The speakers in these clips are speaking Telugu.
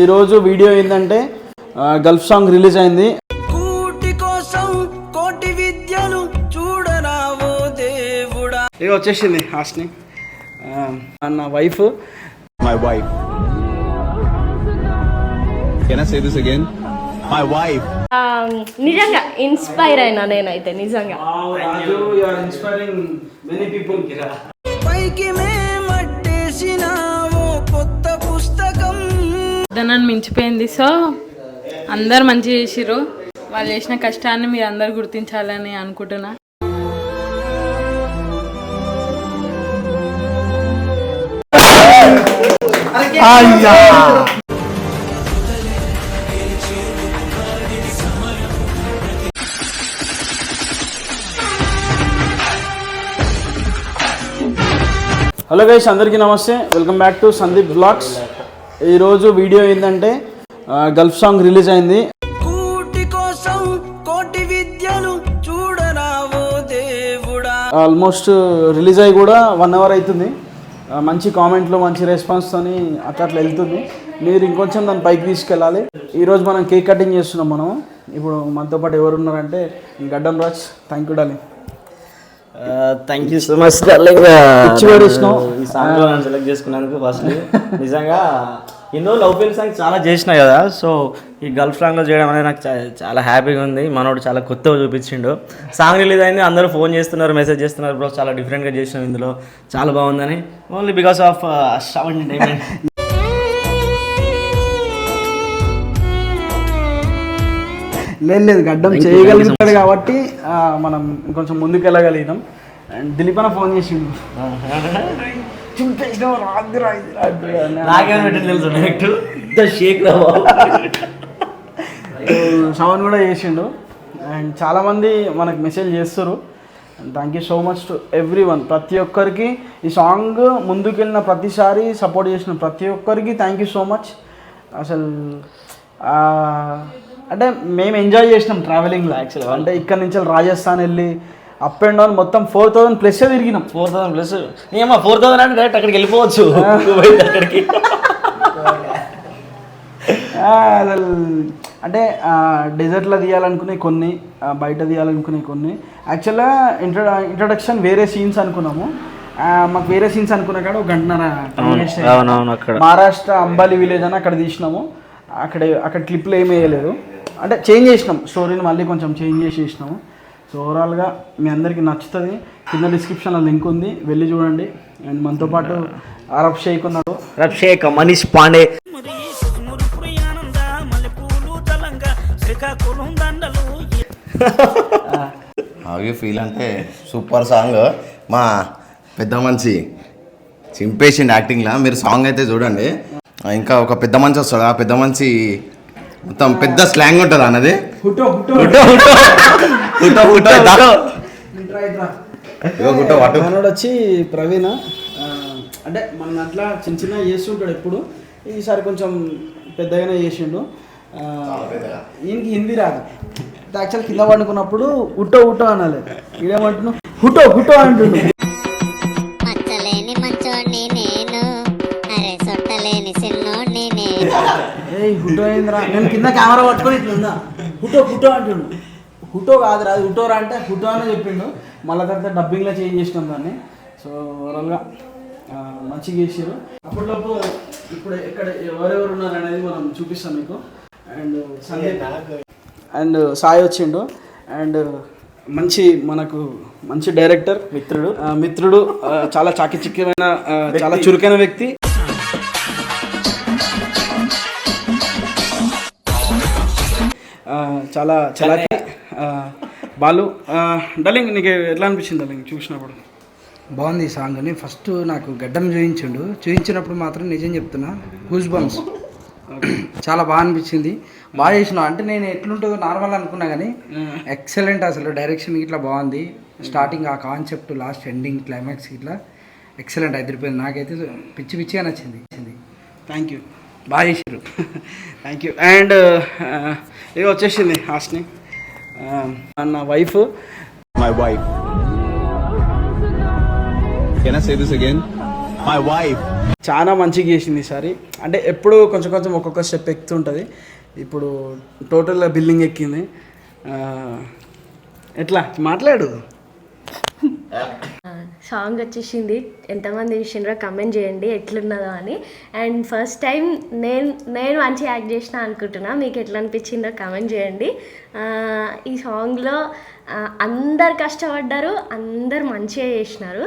ఈరోజు వీడియో ఏంటంటే గల్ఫ్ సాంగ్ రిలీజ్ అయింది కూటి కోసం కోటి విద్యను చూడరావో దేవుడా వచ్చేసింది హాస్ని అన్న wife my wife can I say this again my wife నిజంగా ఇన్స్పైర్ అయినా నేనైతే నిజంగా ఇన్స్పైరింగ్ మెనీ పీపుల్ పైకి మే మట్టేసినావో కొత్త ధనాన్ని మించిపోయింది సో అందరు మంచి చేసిరు వాళ్ళు చేసిన కష్టాన్ని మీరు అందరు గుర్తించాలని అనుకుంటున్నా హలో గైస్ అందరికీ నమస్తే welcome back to Sandeep vlogs ఈరోజు వీడియో ఏంటంటే గల్ఫ్ సాంగ్ రిలీజ్ అయింది ఆల్మోస్ట్ రిలీజ్ అయ్యి కూడా వన్ అవర్ అవుతుంది మంచి కామెంట్లు మంచి రెస్పాన్స్తో అట్లా అట్లా వెళ్తుంది మీరు ఇంకొంచెం దాన్ని పైకి తీసుకెళ్ళాలి ఈరోజు మనం కేక్ కటింగ్ చేస్తున్నాం మనం ఇప్పుడు మనతో పాటు ఎవరున్నారంటే Gaddam Raj thank you Dolly thank you so much darling ఈ సాంగ్ సెలెక్ట్ చేసుకున్నందుకు ఫస్ట్ నిజంగా ఎన్నో లవ్ ఫీల్ సాంగ్ చాలా చేసిన కదా సో ఈ గల్ఫ్ లో చేయడం అనేది నాకు చాలా హ్యాపీగా ఉంది మనోడు చాలా కొత్తగా చూపించిండు సాంగ్ రిలీజ్ అయింది అందరూ ఫోన్ చేస్తున్నారు మెసేజ్ చేస్తున్నారు బ్రో చాలా డిఫరెంట్గా చేసినాం ఇందులో చాలా బాగుందని ఓన్లీ బికాస్ ఆఫ్ సౌండ్ లేదు లేదు గడ్డం చేయగలుగుతాడు కాబట్టి మనం కొంచెం ముందుకు వెళ్ళగలిగినం అండ్ దిలీపన ఫోన్ చేసిండు సవన్ కూడా చేసిండు అండ్ చాలామంది మనకు మెసేజ్ చేస్తారు thank you so much to everyone ప్రతి ఒక్కరికి ఈ సాంగ్ ముందుకెళ్ళిన ప్రతిసారి సపోర్ట్ చేసిన ప్రతి ఒక్కరికి థ్యాంక్ యూ సో మచ్ అసలు అంటే మేము ఎంజాయ్ చేసినాం ట్రావెలింగ్లో యాక్చువల్గా అంటే ఇక్కడ నుంచి రాజస్థాన్ వెళ్ళి అప్ అండ్ డౌన్ మొత్తం ఫోర్ థౌసండ్ ప్లస్ తిరిగినాం ఫోర్ థౌసండ్ ప్లస్ ఏమో ఫోర్ థౌసండ్ అంటే డైరెక్ట్ అక్కడికి వెళ్ళిపోవచ్చు అక్కడికి అంటే డెజర్ట్లో తీయాలనుకునే కొన్ని బయట తీయాలనుకునే కొన్ని యాక్చువల్గా ఇంట్రో ఇంట్రొడక్షన్ వేరే సీన్స్ అనుకున్నాము మాకు వేరే సీన్స్ అనుకున్నా కాదు ఒక గంటన్నర మహారాష్ట్ర అంబాలి విలేజ్ అని అక్కడ తీసినాము అక్కడ అక్కడ క్లిప్లు ఏమీ వేయలేదు అంటే చేంజ్ చేసినాం స్టోరీని మళ్ళీ కొంచెం చేంజ్ చేసేసినాము సో ఓవరాల్గా మీ అందరికీ నచ్చుతుంది కింద డిస్క్రిప్షన్లో లింక్ ఉంది వెళ్ళి చూడండి అండ్ మనతో పాటు రఫ్ షేక్ ఉన్నాడు రఫ్ షేక్ మనీష్ పాండే అవి ఫీల్ అంటే సూపర్ సాంగ్ మా పెద్ద మనిషి చింపేసిండు యాక్టింగ్లా మీరు సాంగ్ అయితే చూడండి ఇంకా ఒక పెద్ద మనిషి వస్తాడు ఆ పెద్ద మనిషి మొత్తం పెద్ద స్లాంగ్ ఉంటుంది అన్నది వచ్చి ప్రవీణ అంటే మన అట్లా చిన్న చిన్న ఉంటాడు ఎప్పుడు ఈసారి కొంచెం పెద్దగానే చేసిండు ఈయనకి హిందీ రాదు యాక్చువల్ కింద పండుకున్నప్పుడు ఉటో ఉటో అనాలి ఇదేమంటున్నావు హుటో హుటో అంటున్నాడు హుటో అయిందిరా నేను కింద కెమెరా పట్టుకొని ఉందా హుటో హుటో అంటుండు హుటో కాదురా అది హుటోరా అంటే హుటో అనే చెప్పిండు మళ్ళీ తర్వాత డబ్బింగ్లో చేంజ్ చేసినాం దాన్ని సో ఓవరాల్గా మంచిగా చేసారు అప్పటిలోపు ఇప్పుడు ఎక్కడ ఎవరెవరు ఉన్నారు అనేది మనం చూపిస్తాం మీకు అండ్ సంగీత అండ్ సాయి వచ్చిండు అండ్ మంచి మనకు మంచి డైరెక్టర్ మిత్రుడు మిత్రుడు చాలా చాకిచక్యమైన చాలా చురుకైన వ్యక్తి చాలా చాలా బాలు డలింగ్ నీకు ఎట్లా అనిపించింది డలింగ్ చూసినప్పుడు బాగుంది సాంగ్ అని ఫస్ట్ నాకు గడ్డం చూపించండు చూపించినప్పుడు మాత్రం నిజం చెప్తున్నా గూస్ బంప్స్ చాలా బాగా అనిపించింది బాగా చేసిన అంటే నేను ఎట్లుంటుందో నార్మల్ అనుకున్నా కానీ ఎక్సలెంట్ అసలు డైరెక్షన్ ఇట్లా బాగుంది స్టార్టింగ్ ఆ కాన్సెప్ట్ లాస్ట్ ఎండింగ్ క్లైమాక్స్ ఇట్లా ఎక్సలెంట్ అదిరిపోయింది నాకైతే పిచ్చి పిచ్చిగా నచ్చింది థ్యాంక్ యూ బాగా చేసారు థ్యాంక్ యూ అండ్ ఇక వచ్చేసింది హాస్ని um, నా wife my wife my wife చాలా మంచిగా చేసింది ఈసారి అంటే ఎప్పుడు కొంచెం కొంచెం ఒక్కొక్క స్టెప్ ఎక్కుతుంటుంది ఇప్పుడు టోటల్గా బిల్డింగ్ ఎక్కింది uh, ఎట్లా మాట్లాడు uh, సాంగ్ వచ్చేసింది ఎంతమంది చూసిండ్రో కమెంట్ చేయండి ఎట్లున్నదో అని అండ్ ఫస్ట్ టైం నేను నేను మంచి యాక్ట్ చేసిన అనుకుంటున్నా మీకు ఎట్లా అనిపించిందో కమెంట్ చేయండి ఈ సాంగ్లో అందరు కష్టపడ్డారు అందరు మంచిగా చేసినారు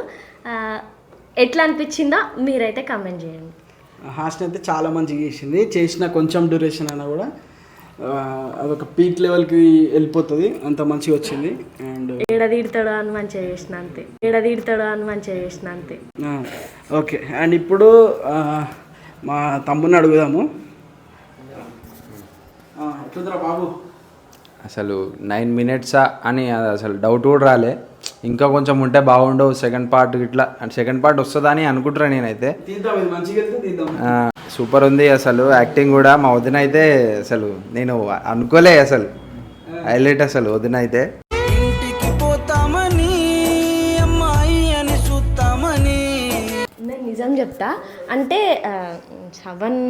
ఎట్లా అనిపించిందో మీరైతే కమెంట్ చేయండి హాస్ట్ అయితే చాలా మంచిగా చేసింది చేసిన కొంచెం డ్యూరేషన్ అయినా కూడా అదొక పీక్ లెవెల్కి వెళ్ళిపోతుంది అంత మంచిగా వచ్చింది అండ్ ఏడదీడతాడు అని మంచిగా చేసిన అంతే ఏడదీడతాడు అని మంచిగా చేసిన అంతే ఓకే అండ్ ఇప్పుడు మా తమ్ముని అడుగుదాము ఎట్లుందిరా బాబు అసలు నైన్ మినిట్సా అని అసలు డౌట్ కూడా రాలే ఇంకా కొంచెం ఉంటే బాగుండవు సెకండ్ పార్ట్ ఇట్లా సెకండ్ పార్ట్ వస్తుందని అనుకుంటున్నాను నేనైతే సూపర్ ఉంది అసలు యాక్టింగ్ కూడా మా వదిన అయితే అసలు నేను అనుకోలే అసలు హైలైట్ అసలు వదిన అయితే చెప్తా అంటే సవన్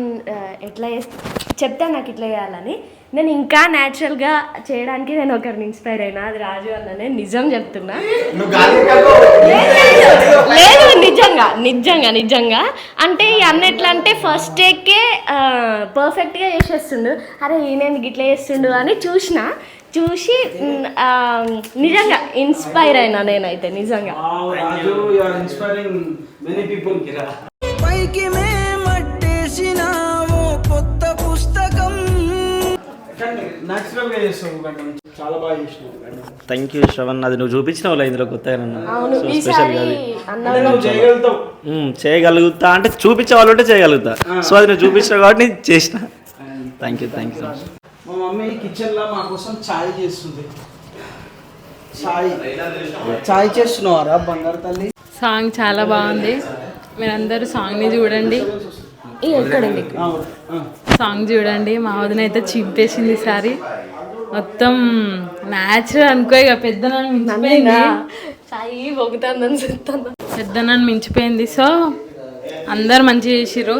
ఎట్లా చేస్తా చెప్తా నాకు ఇట్లా చేయాలని నేను ఇంకా న్యాచురల్గా చేయడానికి నేను ఒకరిని ఇన్స్పైర్ అయినా అది రాజు అన్ననే నిజం చెప్తున్నా లేదు నిజంగా నిజంగా నిజంగా అంటే ఈ అన్న ఎట్లా అంటే ఫస్ట్ డేకే పర్ఫెక్ట్గా చేసేస్తుండు అరే ఈయనేందుకు ఇట్లా చేస్తుండు అని చూసిన చూసి నిజంగా ఇన్స్పైర్ అయినా నేనైతే నిజంగా మెనీ పీపుల్ కిరా పైకి మే మేమట్టేసినావు కొత్త పుస్తకం నేచురల్ గా చేస్తావు గంట చాలా బాగా చేసినావు థ్యాంక్ యూ శ్రవణ్ అది నువ్వు చూపించినావు వాళ్ళు ఇందులో కొత్తగా నన్ను సో స్పెషల్ కాదు చేయగలుగుతావు చేయగలుగుతా అంటే చూపించే వాళ్ళు చేయగలుగుతా సో అది నువ్వు చూపించావు కాబట్టి నేను చేసిన థ్యాంక్ యూ థ్యాంక్ యూ మా మమ్మీ కిచెన్లో మా కోసం ఛాయ్ చేస్తుంది ఛాయ్ ఛాయ్ చేస్తున్నావారా బంగారు తల్లి సాంగ్ చాలా బాగుంది మీరందరూ సాంగ్ని చూడండి సాంగ్ చూడండి మా వదిన అయితే చింపేసింది సారీ మొత్తం న్యాచురల్ అనుకో ఇక పెద్ద పెద్ద నన్ను మించిపోయింది సో అందరు మంచి చేసిరు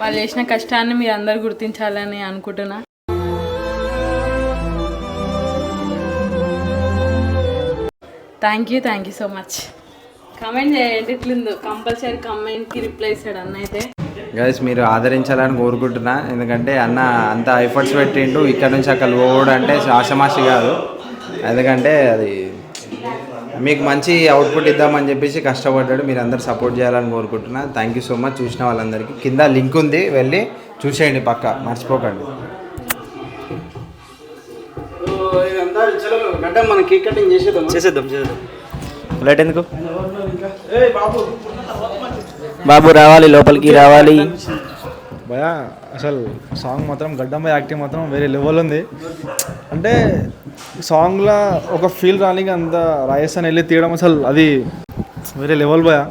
వాళ్ళు చేసిన కష్టాన్ని మీరు అందరు గుర్తించాలని అనుకుంటున్నా thank you thank you so much comment చేయండి ఎట్లుందో కంపల్సరీ కి రిప్లై ఇస్తాడు అన్న అయితే గైస్ మీరు ఆదరించాలని కోరుకుంటున్నా ఎందుకంటే అన్న అంత ఎఫర్ట్స్ పెట్టిండు ఇక్కడ నుంచి అక్కడ పోవడం అంటే ఆశమాషి కాదు ఎందుకంటే అది మీకు మంచి అవుట్పుట్ ఇద్దామని చెప్పేసి కష్టపడ్డాడు మీరు అందరు సపోర్ట్ చేయాలని కోరుకుంటున్నా థ్యాంక్ యూ సో మచ్ చూసిన వాళ్ళందరికీ కింద లింక్ ఉంది వెళ్ళి చూసేయండి పక్క మర్చిపోకండి చేసేద్దాం చేసేద్దాం లైట్ ఎందుకు బాబు రావాలి లోపలికి రావాలి భయా అసలు సాంగ్ మాత్రం గడ్డమ్మ యాక్టింగ్ మాత్రం వేరే లెవెల్ ఉంది అంటే సాంగ్లో ఒక ఫీల్ రానికి అంత రాజస్థాన్ వెళ్ళి తీయడం అసలు అది వేరే లెవెల్ భయా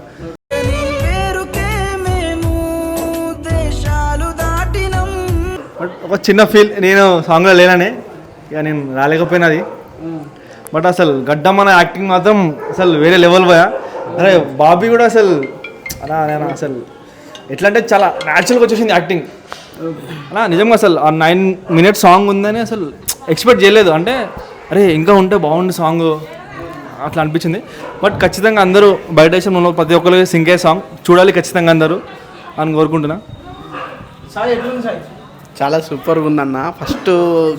ఒక చిన్న ఫీల్ నేను సాంగ్లో లేననే ఇక నేను రాలేకపోయినా అది బట్ అసలు గడ్డమ్మ యాక్టింగ్ మాత్రం అసలు వేరే లెవెల్ పోయా అరే బాబీ కూడా అసలు అలా నేను అసలు ఎట్లా అంటే చాలా న్యాచురల్గా వచ్చేసింది యాక్టింగ్ అలా నిజంగా అసలు ఆ నైన్ మినిట్స్ సాంగ్ ఉందని అసలు ఎక్స్పెక్ట్ చేయలేదు అంటే అరే ఇంకా ఉంటే బాగుండే సాంగ్ అట్లా అనిపించింది బట్ ఖచ్చితంగా అందరూ బయట ఉన్న ప్రతి ఒక్కరికి సింగే సాంగ్ చూడాలి ఖచ్చితంగా అందరూ అని కోరుకుంటున్నా చాలా సూపర్గా ఉందన్న ఫస్ట్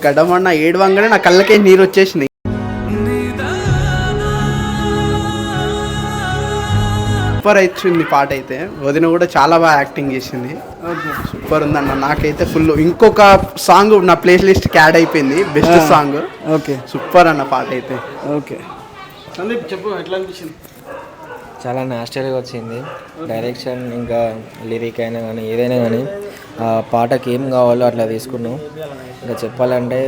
గడమన్న ఏడవంగానే నా కళ్ళకే నీరు వచ్చేసినాయి సూపర్ వచ్చింది పాట అయితే వదిన కూడా చాలా బాగా యాక్టింగ్ చేసింది సూపర్ ఉందన్న నాకైతే ఫుల్ ఇంకొక సాంగ్ నా ప్లే లిస్ట్ క్యాడ్ అయిపోయింది బెస్ట్ సాంగ్ ఓకే సూపర్ అన్న పాట అయితే ఓకే సందీప్ చెప్పు ఎట్లా అనిపించింది చాలా న్యాచురల్గా వచ్చింది డైరెక్షన్ ఇంకా లిరిక్ అయినా కానీ ఏదైనా కానీ ఆ పాటకి ఏం కావాలో అట్లా తీసుకున్నాం ఇంకా చెప్పాలంటే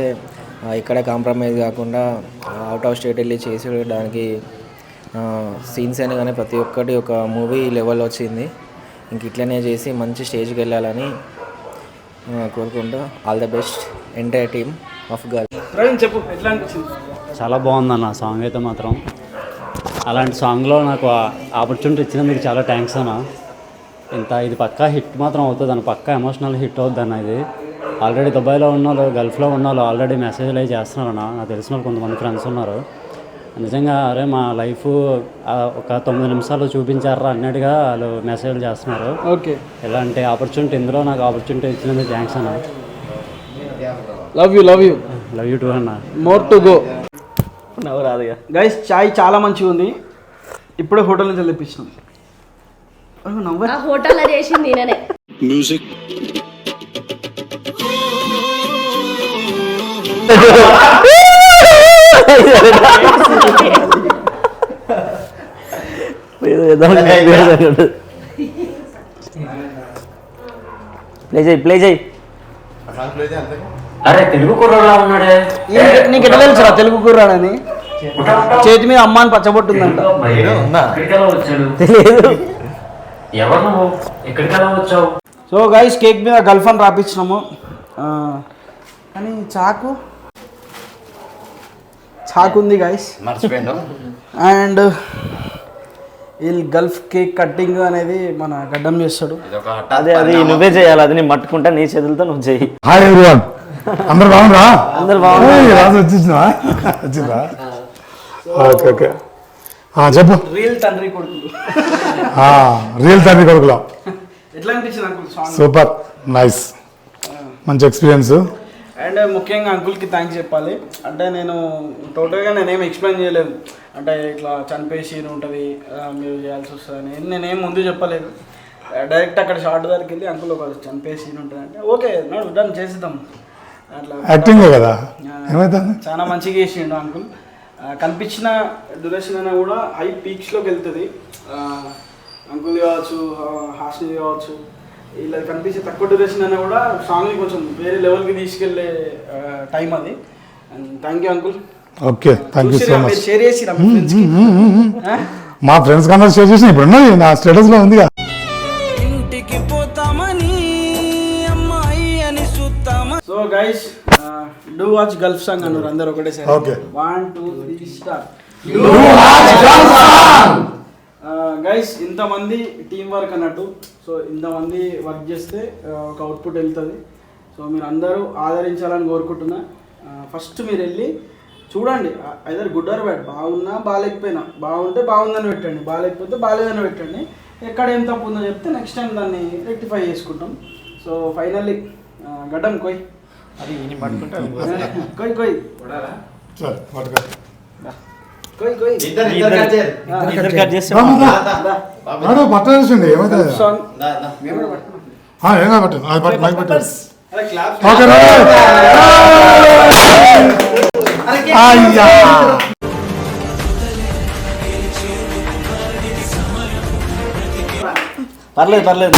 ఇక్కడ కాంప్రమైజ్ కాకుండా అవుట్ ఆఫ్ స్టేట్ వెళ్ళి చేసేదానికి సీన్స్ అయినా కానీ ప్రతి ఒక్కటి ఒక మూవీ లెవెల్ వచ్చింది ఇంక ఇట్లనే చేసి మంచి స్టేజ్కి వెళ్ళాలని కోరుకుంటూ all the best entire team of girl చెప్పు ఎట్లా చాలా బాగుందన్న సాంగ్ అయితే మాత్రం అలాంటి సాంగ్లో నాకు ఆపర్చునిటీ ఇచ్చినందుకు చాలా థ్యాంక్స్ అన్న ఇంత ఇది పక్కా హిట్ మాత్రం అవుతుంది అన్న పక్కా ఎమోషనల్ హిట్ అవుతుంది అన్న ఇది ఆల్రెడీ దుబాయ్లో ఉన్న వాళ్ళు గల్ఫ్లో ఉన్న వాళ్ళు ఆల్రెడీ మెసేజ్లు అవి చేస్తున్నారు అన్న నాకు తెలిసిన వాళ్ళు కొంతమంది ఫ్రెండ్స్ ఉన్నారు నిజంగా అరే మా లైఫ్ ఒక తొమ్మిది నిమిషాలు చూపించారా అన్నట్టుగా వాళ్ళు మెసేజ్ చేస్తున్నారు ఓకే ఇలాంటి ఆపర్చునిటీ ఇందులో నాకు ఆపర్చునిటీ ఇచ్చినందుకు థ్యాంక్స్ అన్న love you love you love you too అన్న మోర్ టు గో రాదుగా గైస్ చాయ్ చాలా మంచిగా ఉంది ఇప్పుడే హోటల్ నుంచి తెప్పించినాం హోటల్ చేసింది మ్యూజిక్ ప్లే చేయి ప్లే చేయి అరే తెలుగు ఉన్నాడే నీకు ఎట్లా తెలుసురా తెలుగు కుర్రాడని చేతి మీద అమ్మ అని పచ్చబొట్టుందంట తెలియదు ఎవరు వచ్చావు సో గైస్ కేక్ మీద గల్ఫన్ అని రాపించినాము కానీ చాకు చాకుంది గైస్ మర్చిపోయాను అండ్ వీళ్ళు గల్ఫ్ కేక్ కట్టింగ్ అనేది మన గడ్డం చేస్తాడు అదే అది నువ్వే చేయాలి అది నేను మట్టుకుంటా నీ చేతులతో నువ్వు చేయి హాయ్ ఎవ్రీవన్ అందరు బాగుందా అందరు బాగుంది రాజు వచ్చేసినా వచ్చిందా ఓకే ఓకే చెప్పు రియల్ తండ్రి కొడుకులు రియల్ తండ్రి కొడుకులో ఎట్లా అనిపించింది సూపర్ నైస్ మంచి ఎక్స్పీరియన్స్ అండ్ ముఖ్యంగా అంకుల్కి థ్యాంక్స్ చెప్పాలి అంటే నేను టోటల్గా నేనేం ఎక్స్ప్లెయిన్ చేయలేదు అంటే ఇట్లా చనిపోయి ఉంటుంది మీరు చేయాల్సి వస్తుంది అని నేనేం ముందు చెప్పలేదు డైరెక్ట్ అక్కడ షార్ట్ దగ్గరికి వెళ్ళి అంకుల్ ఒక చనిపోయి సీన్ ఉంటుంది అంటే ఓకే నడు డన్ చేసిద్దాం అట్లా యాక్టింగ్ కదా చాలా మంచిగా చేసిండు అంకుల్ కనిపించిన డ్యూరేషన్ అయినా కూడా హై పీక్స్లోకి వెళ్తుంది అంకుల్ కావచ్చు హాస్టల్ కావచ్చు ఇలా కనిపించే తక్కువ డ్యూరేషన్ అయినా కూడా సాంగ్ని కొంచెం వేరే లెవెల్కి తీసుకెళ్లే టైం అది thank you uncle okay thank you so much share చేసి మా ఫ్రెండ్స్ కన్నా షేర్ చేసిన ఇప్పుడు నా స్టేటస్ లో ఉందిగా ఇంటికి పోతామని అమ్మాయి అని చూస్తామా so guys do watch Gulf song అన్నారు అందరూ ఒకటే sir okay one two three star do watch Gulf song guys ఇంతమంది టీం వర్క్ అన్నట్టు సో ఇంతమంది వర్క్ చేస్తే ఒక అవుట్పుట్ వెళ్తుంది సో మీరు అందరూ ఆదరించాలని కోరుకుంటున్నా ఫస్ట్ మీరు వెళ్ళి చూడండి ఐదర్ గుడ్ ఆర్ బ్యాడ్ బాగున్నా బాగాలేకపోయినా బాగుంటే బాగుందని పెట్టండి బాగాలేకపోతే బాగాలేదని పెట్టండి ఎక్కడ ఏం తప్పు ఉందో చెప్తే నెక్స్ట్ టైం దాన్ని రెక్టిఫై చేసుకుంటాం సో ఫైనల్లీ గడ్డం కొయ్ అది కొయ్ కొయ్ మేడం పట్టండి ఏమవుతుంది పర్లేదు పర్లేదు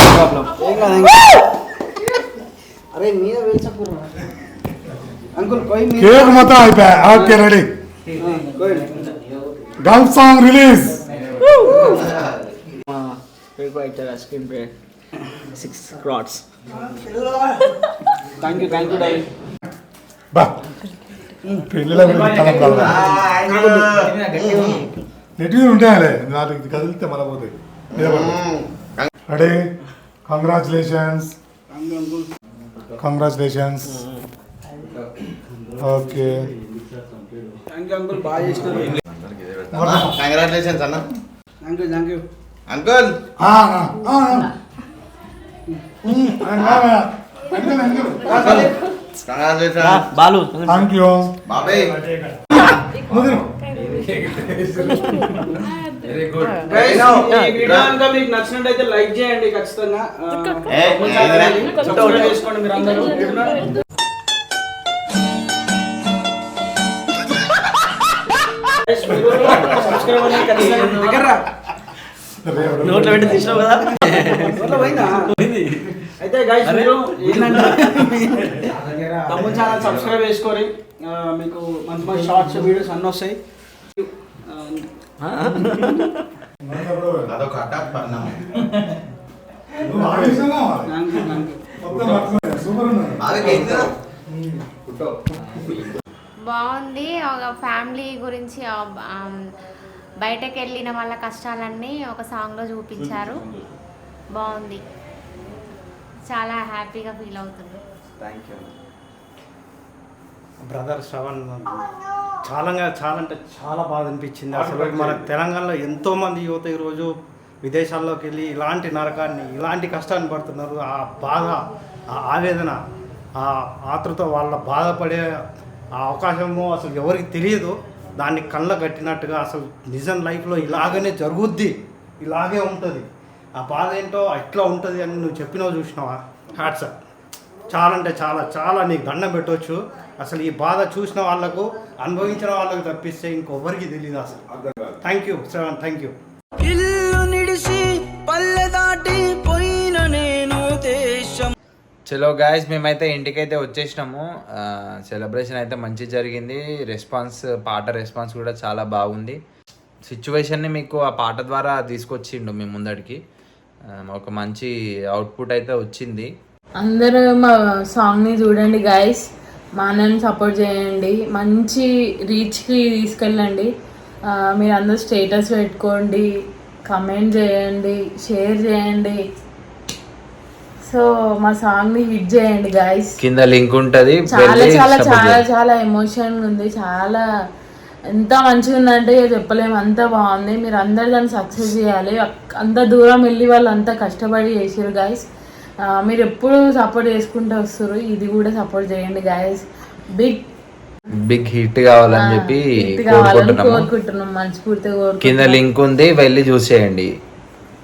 అరే మీద వేల్చకూరు అంకుల్ కేక్ మొత్తం అయిపోయా okay ready ah, Gulf song release screen pay six క్రాట్స్ థ్యాంక్ యూ థ్యాంక్ యూ డై బా పెళ్ళిలో నెట్గా ఉంటాయాలే నాకు ఇది కదిలితే మన పోతాయి ready congratulations congratulations okay thank you uncle బాగా కంగ్రాచులేషన్స్ అన్న అంకుల్ బాలు థ్యాంక్ యూ బాబాయ్ వెరీ గుడ్ లైక్ చేయండి ఖచ్చితంగా నోట్లో పెట్టి కదా అయితే గైస్ మీరు ఛానల్ సబ్స్క్రైబ్ చేసుకోరి మీకు మంచి మంచి షార్ట్స్ వీడియోస్ అన్నీ వస్తాయి బాగుంది ఒక ఫ్యామిలీ గురించి బయటకు వెళ్ళిన వాళ్ళ కష్టాలన్నీ ఒక సాంగ్లో చూపించారు బాగుంది చాలా హ్యాపీగా ఫీల్ అవుతుంది థ్యాంక్ యూ బ్రదర్ శ్రవణ్ చాలా చాలా అంటే చాలా బాధ అనిపించింది అసలు మన తెలంగాణలో ఎంతోమంది యువత ఈరోజు విదేశాల్లోకి వెళ్ళి ఇలాంటి నరకాన్ని ఇలాంటి కష్టాన్ని పడుతున్నారు ఆ బాధ ఆ ఆవేదన ఆ ఆతృత వాళ్ళ బాధపడే ఆ అవకాశము అసలు ఎవరికి తెలియదు దాన్ని కళ్ళ కట్టినట్టుగా అసలు నిజం లైఫ్లో ఇలాగనే జరుగుద్ది ఇలాగే ఉంటుంది ఆ బాధ ఏంటో ఎట్లా ఉంటుంది అని నువ్వు చెప్పినావు చూసినావా హ్యాట్సాప్ చాలా అంటే చాలా చాలా నీకు దండం పెట్టవచ్చు అసలు ఈ బాధ చూసిన వాళ్ళకు అనుభవించిన వాళ్ళకు తప్పిస్తే ఇంకొవరికి తెలియదు అసలు thank you Shravan thank you ఇల్లు నిడిసి పల్లె దాటి పోయిన చలో గాయస్ మేమైతే ఇంటికైతే వచ్చేసినాము సెలబ్రేషన్ అయితే మంచి జరిగింది రెస్పాన్స్ పాట రెస్పాన్స్ కూడా చాలా బాగుంది సిచ్యువేషన్ని మీకు ఆ పాట ద్వారా తీసుకొచ్చిండు మీ ముందడికి ఒక మంచి అవుట్పుట్ అయితే వచ్చింది అందరూ మా సాంగ్ని చూడండి గాయస్ మా అన్నని సపోర్ట్ చేయండి మంచి రీచ్కి తీసుకెళ్ళండి మీరు అందరూ స్టేటస్ పెట్టుకోండి కమెంట్ చేయండి షేర్ చేయండి సో మా సాంగ్ ని హిట్ చేయండి గాయస్ కింద లింక్ ఉంటది చాలా చాలా చాలా చాలా ఎమోషన్ ఉంది చాలా ఎంత మంచిగా ఉందంటే చెప్పలేము అంత బాగుంది మీరు అందరు దాన్ని సక్సెస్ చేయాలి అంత దూరం వెళ్ళి వాళ్ళు అంత కష్టపడి చేసారు గాయస్ మీరు ఎప్పుడు సపోర్ట్ చేసుకుంటూ వస్తారు ఇది కూడా సపోర్ట్ చేయండి గాయస్ బిగ్ బిగ్ హిట్ కావాలని చెప్పి కోరుకుంటున్నాం మంచి పూర్తిగా కింద లింక్ ఉంది వెళ్ళి చూసేయండి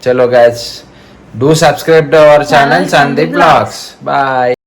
చలో guys Do subscribe to our channel Sandeep Vlogs. Bye.